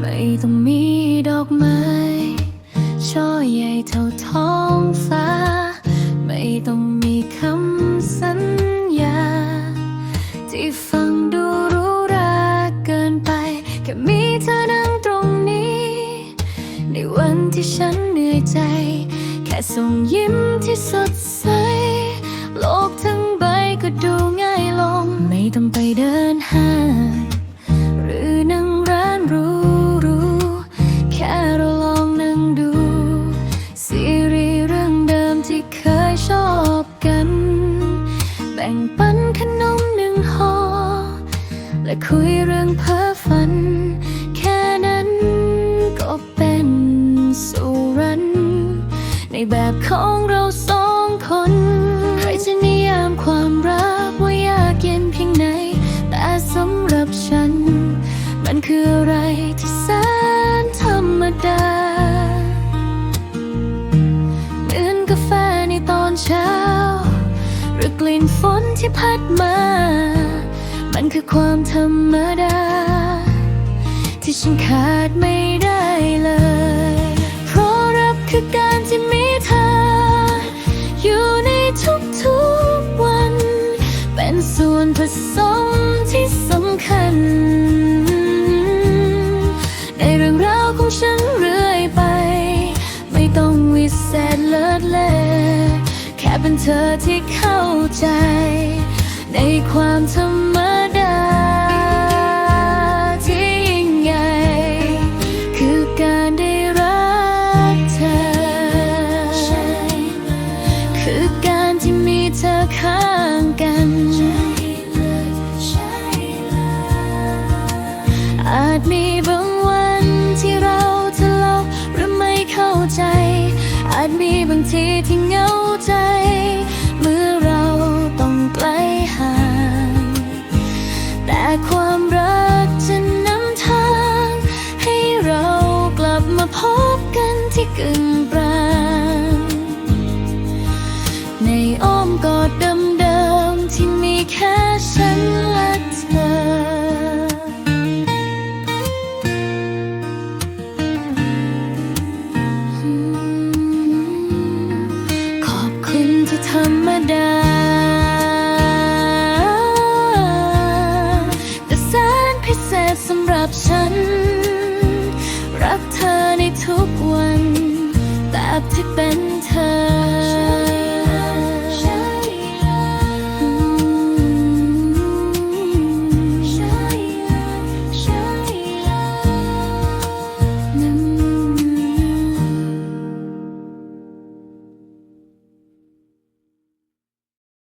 ไม่ต้องมีดอกไม้ช่อใหญ่เท่าท้องฟ้า ไม่ต้องมีคำสัญญา ที่ฟังดูรู้ราเกินไป แค่มีเธอนั่งตรงนี้ ในวันที่ฉันเหนื่อยใจ แค่ส่งยิ้มที่สดใส โลกทั้งใบก็ดูง่ายลง ไม่ต้องไปเดินห้างหรือนั่งร้านรูหรูๆแค่เราลองนั่งดู ซีรีส์เรื่องเดิมที่เคยชอบกัน แบ่งปันขนมหนึ่งห่อและคุยเรื่องเพ้อฝัน ในแบบของเราสองคน ใครจะนิยามความรักว่ายากเย็นเพียงไหน แต่สำหรับฉัน มันคืออะไรที่แสนธรรมดาเหมือนกาแฟในตอนเช้า หรือกลิ่นฝนที่พัดมา มันคือความธรรมดา ที่ฉันขาดไม่ได้ สมที่สำคัญ ในเรื่องราวของฉันเรื่อยไป ไม่ต้องวิเศษเลิศเลอแค่เป็นเธอที่เข้าใจ ในความธรรมดับฉัน รักเธอในทุกวัน แบบที่เป็นเธอ